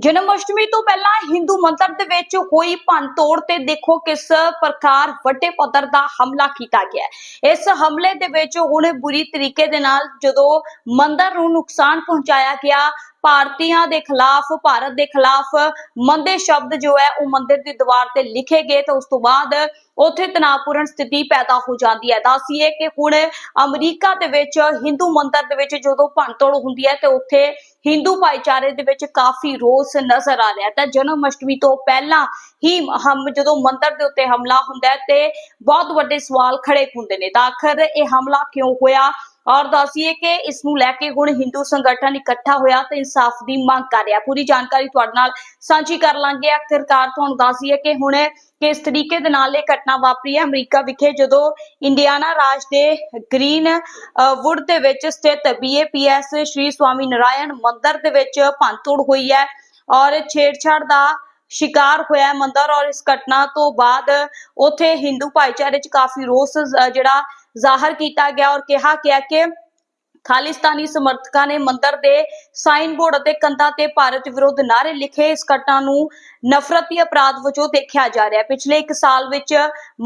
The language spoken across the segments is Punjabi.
ਜਨਮ ਅਸ਼ਟਮੀ ਤੋਂ ਪਹਿਲਾਂ ਹਿੰਦੂ ਮੰਦਰ ਦੇ ਵਿੱਚ ਹੋਈ ਭੰਨਤੋੜ ਤੇ ਦੇਖੋ ਕਿਸ ਪ੍ਰਕਾਰ ਵੱਡੇ ਪੱਧਰ ਦਾ ਹਮਲਾ ਕੀਤਾ ਗਿਆ ਇਸ ਹਮਲੇ ਦੇ ਵਿੱਚ ਹੁਣ ਬੁਰੀ ਤਰੀਕੇ ਦੇ ਨਾਲ ਜਦੋਂ ਮੰਦਰ ਨੂੰ ਨੁਕਸਾਨ ਪਹੁੰਚਾਇਆ ਗਿਆ, ਭਾਰਤੀਆਂ ਦੇ ਖਿਲਾਫ, ਭਾਰਤ ਦੇ ਖਿਲਾਫ ਮੰਦੇ ਸ਼ਬਦ ਜੋ ਹੈ ਉਹ ਮੰਦਿਰ ਦੀ ਦੀਵਾਰ ਤੇ ਲਿਖੇ ਗਏ ਤੇ ਉਸ ਤੋਂ ਬਾਅਦ ਉੱਥੇ ਤਣਾਅਪੂਰਨ ਸਥਿਤੀ ਪੈਦਾ ਹੋ ਜਾਂਦੀ ਹੈ। ਦੱਸੀਏ ਕਿ ਹੁਣ ਅਮਰੀਕਾ ਦੇ ਵਿੱਚ, ਹਿੰਦੂ ਮੰਦਰ ਦੇ ਵਿੱਚ ਜਦੋਂ ਭੰਨਤੋੜ ਹੁੰਦੀ ਹੈ, ਤੇ ਉੱਥੇ ਹਿੰਦੂ ਭਾਈਚਾਰੇ ਦੇ ਵਿੱਚ ਕਾਫੀ ਰੋਸ ਨਜ਼ਰ ਆ ਰਿਹਾ ਤਾਂ ਜਨਮ ਅਸ਼ਟਮੀ ਤੋਂ ਪਹਿਲਾਂ ਹੀ ਹਮ ਜਦੋਂ ਮੰਦਰ ਦੇ ਉੱਤੇ ਹਮਲਾ ਹੁੰਦਾ ਤੇ ਬਹੁਤ ਵੱਡੇ ਸਵਾਲ ਖੜੇ ਹੁੰਦੇ ਨੇ। ਤਾਂ ਆਖਰ ਇਹ ਹਮਲਾ ਕਿਉਂ ਹੋਇਆ? ਔਰ ਦੱਸੀਏ ਕਿ ਇਸ ਨੂੰ ਲੈ ਕੇ ਹੁਣ ਹਿੰਦੂ ਸੰਗਠਨ ਇਕੱਠਾ ਹੋਇਆ ਤੇ ਇਨਸਾਫ ਦੀ ਮੰਗ ਕਰ ਰਿਹਾ। ਪੂਰੀ ਜਾਣਕਾਰੀ ਤੁਹਾਡੇ ਨਾਲ ਸਾਂਝੀ ਕਰ ਲਾਂਗੇ। ਆਖਿਰਕਾਰ ਤੁਹਾਨੂੰ ਦੱਸੀਏ ਕਿ ਹੁਣ ਕਿਸ ਤਰੀਕੇ ਦੇ ਨਾਲ ਇਹ ਘਟਨਾ ਵਾਪਰੀ ਹੈ। ਅਮਰੀਕਾ ਵਿਖੇ ਜਦੋਂ ਇੰਡੀਆਨਾ ਰਾਜ ਦੇ ਗ੍ਰੀਨ ਵੁੱਡ ਦੇ ਵਿੱਚ ਸਥਿਤ ਬੀਏਪੀਐਸ ਸ਼੍ਰੀ ਸਵਾਮੀ ਨਾਰਾਇਣ ਮੰਦਿਰ ਦੇ ਵਿੱਚ ਭੰਨਤੋੜ ਹੋਈ ਹੈ ਔਰ ਛੇੜਛਾੜ ਦਾ ਸ਼ਿਕਾਰ ਹੋਇਆ ਹੈ ਮੰਦਿਰ। ਔਰ ਇਸ ਘਟਨਾ ਤੋਂ ਬਾਅਦ ਉਥੇ ਹਿੰਦੂ ਭਾਈਚਾਰੇ 'ਚ ਕਾਫੀ ਰੋਸ ਜਿਹੜਾ ਜ਼ਾਹਰ ਕੀਤਾ ਗਿਆ ਔਰ ਕਿਹਾ ਗਿਆ ਕਿ ਖਾਲਿਸਤਾਨੀ ਸਮਰਥਕਾਂ ਨੇ ਮੰਦਰ ਦੇ ਸਾਈਨ ਬੋਰਡ ਅਤੇ ਕੰਧਾਂ ਤੇ ਭਾਰਤ ਵਿਰੁੱਧ ਨਾਅਰੇ ਲਿਖੇ। ਇਸ ਘਟਨਾ ਨੂੰ ਨਫ਼ਰਤੀ ਅਪਰਾਧ ਵਜੋਂ ਦੇਖਿਆ ਜਾ ਰਿਹਾ ਹੈ। ਪਿਛਲੇ 1 ਸਾਲ ਵਿੱਚ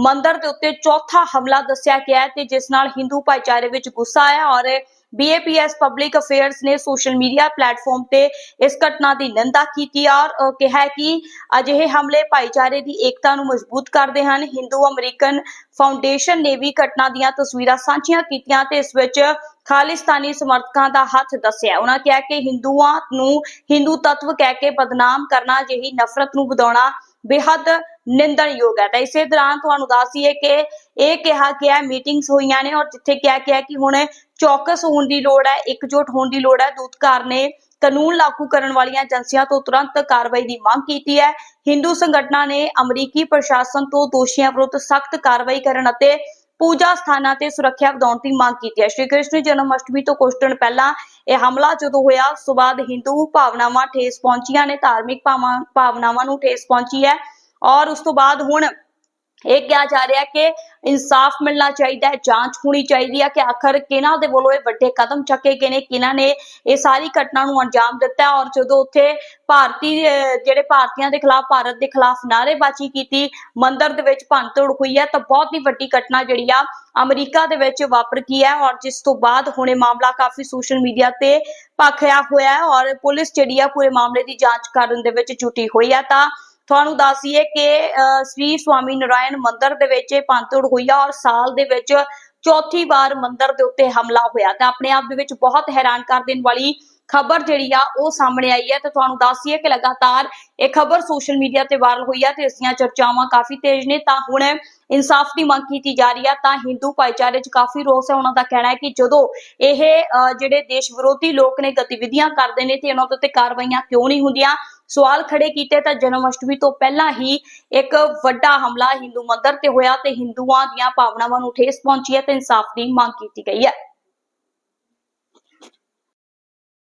ਮੰਦਰ ਦੇ ਉੱਤੇ ਚੌਥਾ ਹਮਲਾ ਦੱਸਿਆ ਗਿਆ ਹੈ ਤੇ ਜਿਸ ਨਾਲ ਹਿੰਦੂ ਭਾਈਚਾਰੇ ਵਿੱਚ ਗੁੱਸਾ ਆਇਆ ਔਰ ਬੀਏਪੀਐਸ ਪਬਲਿਕ ਅਫੇਅਰਸ ਨੇ ਸੋਸ਼ਲ ਮੀਡੀਆ ਪਲੇਟਫਾਰਮ ਤੇ ਇਸ ਘਟਨਾ ਦੀ ਨਿੰਦਾ ਕੀਤੀ ਔਰ ਕਿਹਾ ਕਿ ਅਜਿਹੇ ਹਮਲੇ ਭਾਈਚਾਰੇ ਦੀ ਏਕਤਾ ਨੂੰ ਮਜ਼ਬੂਤ ਕਰਦੇ ਹਨ। ਹਿੰਦੂ ਅਮਰੀਕਨ ਫਾਊਂਡੇਸ਼ਨ ਨੇ ਵੀ ਘਟਨਾ ਦੀਆਂ ਤਸਵੀਰਾਂ ਸਾਂਝੀਆਂ ਕੀਤੀਆਂ ਤੇ ਇਸ ਵਿੱਚ ਖਾਲਿਸਤਾਨੀ ਸਮਰਥਕਾਂ ਦਾ ਹੱਥ ਦੱਸਿਆ। ਉਹਨਾਂ ਕਿਹਾ ਕਿ ਹਿੰਦੂਆਂ ਨੂੰ ਹਿੰਦੂ ਤੱਤਵ ਕਹਿ ਕੇ ਬਦਨਾਮ ਕਰਨਾ ਜਿਹੀ ਨਫ਼ਰਤ ਨੂੰ ਵਧਾਉਣਾ ਬੇਹੱਦ ਨਿੰਦਣਯੋਗ ਹੈ। ਤਾਂ ਇਸੇ ਦੌਰਾਨ ਤੁਹਾਨੂੰ ਦੱਸੀਏ ਕਿ ਇਹ ਕਿਹਾ ਗਿਆ, ਮੀਟਿੰਗਸ ਹੋਈਆਂ ਨੇ ਔਰ ਜਿੱਥੇ ਕਿਹਾ ਗਿਆ ਕਿ ਹੁਣ ਚੌਕਸ ਹੋਣ ਦੀ ਲੋੜ ਹੈ, ਇਕਜੁੱਟ ਹੋਣ ਦੀ ਲੋੜ ਹੈ। ਦੂਤਕਾਰ ਨੇ ਕਾਨੂੰਨ ਲਾਗੂ ਕਰਨ ਵਾਲੀਆਂ ਏਜੰਸੀਆਂ ਤੋਂ ਤੁਰੰਤ ਕਾਰਵਾਈ ਦੀ ਮੰਗ ਕੀਤੀ ਹੈ। ਹਿੰਦੂ ਸੰਗਠਨਾਂ ਨੇ ਅਮਰੀਕੀ ਪ੍ਰਸ਼ਾਸਨ ਤੋਂ ਦੋਸ਼ੀਆਂ ਵਿਰੁੱਧ ਸਖਤ ਕਾਰਵਾਈ ਕਰਨ ਅਤੇ ਪੂਜਾ ਸਥਾਨਾਂ ਤੇ ਸੁਰੱਖਿਆ ਵਧਾਉਣ ਦੀ ਮੰਗ ਕੀਤੀ ਹੈ। ਸ਼੍ਰੀ ਕ੍ਰਿਸ਼ਨ ਜਨਮ ਅਸ਼ਟਮੀ ਤੋਂ ਕੁਝ ਦਿਨ ਪਹਿਲਾਂ ਇਹ ਹਮਲਾ ਜਦੋਂ ਹੋਇਆ, ਉਸ ਤੋਂ ਬਾਅਦ ਹਿੰਦੂ ਭਾਵਨਾਵਾਂ ਠੇਸ ਪਹੁੰਚੀਆਂ ਨੇ, ਧਾਰਮਿਕ ਭਾਵਾਂ ਭਾਵਨਾਵਾਂ ਨੂੰ ਠੇਸ ਪਹੁੰਚੀ ਹੈ ਔਰ ਉਸ ਤੋਂ ਬਾਅਦ ਹੁਣ ਇਹ ਕਿਹਾ ਜਾ ਰਿਹਾ ਕਿ ਇਨਸਾਫ ਮਿਲਣਾ ਚਾਹੀਦਾ ਹੈ, ਜਾਂਚ ਹੋਣੀ ਚਾਹੀਦੀ ਹੈ ਕਿ ਆਖਰ ਕਿਹਨਾਂ ਦੇ ਵੱਲੋਂ ਇਹ ਵੱਡੇ ਕਦਮ ਚੱਕੇ ਗਏ ਨੇ, ਕਿਹਨਾਂ ਨੇ ਇਹ ਸਾਰੀ ਘਟਨਾ ਨੂੰ ਅੰਜਾਮ ਦਿੱਤਾ ਔਰ ਜਦੋਂ ਉੱਥੇ ਭਾਰਤੀ ਜਿਹੜੇ ਭਾਰਤੀਆਂ ਦੇ ਖਿਲਾਫ, ਭਾਰਤ ਦੇ ਖਿਲਾਫ ਨਾਅਰੇਬਾਜ਼ੀ ਕੀਤੀ, ਮੰਦਰ ਦੇ ਵਿੱਚ ਭੰਨਤੋੜ ਹੋਈ ਹੈ, ਤਾਂ ਬਹੁਤ ਹੀ ਵੱਡੀ ਘਟਨਾ ਜਿਹੜੀ ਆ ਅਮਰੀਕਾ ਦੇ ਵਿੱਚ ਵਾਪਰ ਗਈ ਹੈ ਔਰ ਜਿਸ ਤੋਂ ਬਾਅਦ ਹੁਣ ਇਹ ਮਾਮਲਾ ਕਾਫੀ ਸੋਸ਼ਲ ਮੀਡੀਆ ਤੇ ਭਖਿਆ ਹੋਇਆ ਹੈ ਔਰ ਪੁਲਿਸ ਜਿਹੜੀ ਆ ਪੂਰੇ ਮਾਮਲੇ ਦੀ ਜਾਂਚ ਕਰਨ ਦੇ ਵਿੱਚ ਜੁਟੀ ਹੋਈ ਹੈ, ਤਾਂ ਤੁਹਾਨੂੰ ਦੱਸੀਏ ਕਿ ਸ੍ਰੀ ਸਵਾਮੀ ਨਾਰਾਇਣ ਮੰਦਿਰ ਦੇ ਵਿੱਚ ਇਹ ਹੋਈ ਆ ਔਰ ਸਾਲ ਦੇ ਵਿੱਚ ਚੌਥੀ ਵਾਰ ਮੰਦਿਰ ਦੇ ਉੱਤੇ ਹਮਲਾ ਹੋਇਆ। ਤਾਂ ਆਪਣੇ ਆਪ ਦੇ ਵਿੱਚ ਬਹੁਤ ਹੈਰਾਨ ਕਰ ਦੇਣ ਵਾਲੀ ਖਬਰ ਜਿਹੜੀ ਆ, ਉਹ ਸਾਹਮਣੇ ਆਈ ਹੈ। ਤੇ ਤੁਹਾਨੂੰ ਦੱਸੀਏ ਕਿ ਲਗਾਤਾਰ ਇਹ ਖਬਰ ਸੋਸ਼ਲ ਮੀਡੀਆ ਤੇ ਵਾਇਰਲ ਹੋਈ ਆ ਤੇ ਇਸ ਦੀਆਂ ਚਰਚਾਵਾਂ ਕਾਫੀ ਤੇਜ਼ ਨੇ। ਤਾਂ ਹੁਣ ਇਨਸਾਫ ਦੀ ਮੰਗ ਕੀਤੀ ਜਾ ਰਹੀ ਆ। ਤਾਂ ਹਿੰਦੂ ਭਾਈਚਾਰੇ 'ਚ ਕਾਫੀ ਰੋਸ ਹੈ। ਉਹਨਾਂ ਦਾ ਕਹਿਣਾ ਹੈ ਕਿ ਜਦੋਂ ਇਹ ਜਿਹੜੇ ਦੇਸ਼ ਵਿਰੋਧੀ ਲੋਕ ਨੇ, ਗਤੀਵਿਧੀਆਂ ਕਰਦੇ ਨੇ ਤੇ ਉਹਨਾਂ ਦੇ ਉੱਤੇ ਕਾਰਵਾਈਆਂ ਕਿਉਂ ਨਹੀਂ ਹੁੰਦੀਆਂ ਸਵਾਲ ਖੜੇ ਕੀਤੇ ਤਾਂ ਜਨਮ ਅਸ਼ਟਮੀ ਤੋਂ ਪਹਿਲਾਂ ਹੀ ਇੱਕ ਵੱਡਾ ਹਮਲਾ ਹਿੰਦੂ ਮੰਦਰ ਤੇ ਹੋਇਆ ਤੇ ਹਿੰਦੂਆਂ ਦੀਆਂ ਭਾਵਨਾਵਾਂ ਨੂੰ ਠੇਸ ਪਹੁੰਚੀ ਹੈ ਤੇ ਇਨਸਾਫ ਦੀ ਮੰਗ ਕੀਤੀ ਗਈ ਹੈ।